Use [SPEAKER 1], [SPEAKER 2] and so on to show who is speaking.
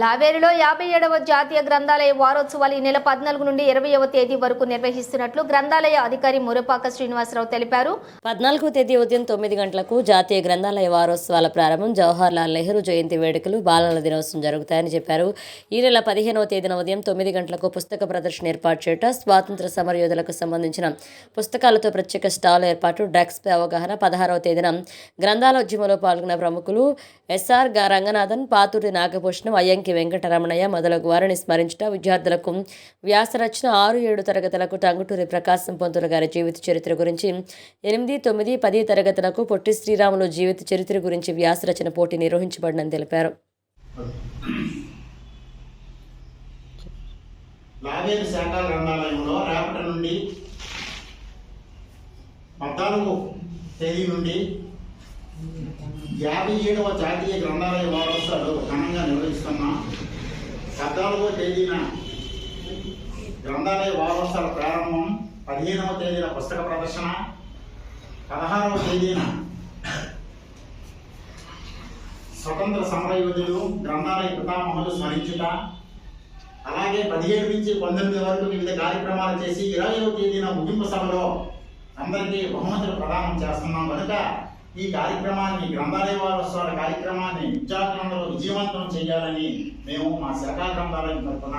[SPEAKER 1] లావేరులో యాభై ఏడవ జాతీయ గ్రంథాలయ వారోత్సవాలు ఈ నెల పద్నాలుగు నుండి ఇరవైవ తేదీ వరకు నిర్వహిస్తున్నట్లు గ్రంథాలయ అధికారి మురపాక శ్రీనివాసరావు తెలిపారు.
[SPEAKER 2] పద్నాలుగో తేదీ ఉదయం తొమ్మిది గంటలకు జాతీయ గ్రంథాలయ వారోత్సవాల ప్రారంభం. జవహర్ లాల్ నెహ్రూ జయంతి వేడుకలు బాలల దినోత్సవం జరుగుతాయని చెప్పారు. ఈ నెల పదిహేనవ తేదీన ఉదయం తొమ్మిది గంటలకు పుస్తక ప్రదర్శన ఏర్పాటు చేయట స్వాతంత్ర సమరయోధులకు సంబంధించిన పుస్తకాలతో ప్రత్యేక స్టాల్ ఏర్పాటు డ్రగ్స్పై అవగాహన. పదహారవ తేదీన గ్రంథాలోద్యమంలో పాల్గొన్న ప్రముఖులు ఎస్ఆర్గా రంగనాథన్ పాతూరి నాగభూషణం అయ్యంకి వెంకటరమణయ్య మొదలగు వారిని స్మరించట విద్యార్థులకు వ్యాసరచన ఆరు ఏడు తరగతులకు టంగుటూరి ప్రకాశం పంతులు గారి జీవిత చరిత్ర గురించి ఎనిమిది తొమ్మిది పది తరగతులకు పొట్టి శ్రీరాములు జీవిత చరిత్ర గురించి వ్యాసరచన పోటీ నిర్వహించబడినని తెలిపారు.
[SPEAKER 3] లావేరు శాఖ గ్రంథాలయంలో రేపటి నుండి పద్నాలుగు తేదీ నుండి యాభై ఏడవ జాతీయ గ్రంథాలయ వారోత్సవాలు ఘనంగా నిర్వహిస్తున్నాం పద్నాలుగవ తేదీన గ్రంథాలయ వారోత్సవాల ప్రారంభం పదిహేనవ తేదీన పుస్తక ప్రదర్శన పదహారవ తేదీన స్వతంత్ర సమరయోధులు గ్రంథాలయ పితామహులు స్మరించుట అలాగే పదిహేడు నుంచి పంతొమ్మిది వరకు వివిధ కార్యక్రమాలు చేసి ఇరవైవ తేదీన ముగింపు సభలో అందరికీ బహుమతులు ప్రదానం చేస్తున్నాం. కనుక ఈ కార్యక్రమాన్ని గ్రంథాలయ వారోత్సవాల కార్యక్రమాన్ని విద్యార్థులందరూ విజయవంతం చేయాలని మేము మా శాఖా గ్రంథాలయం తరఫున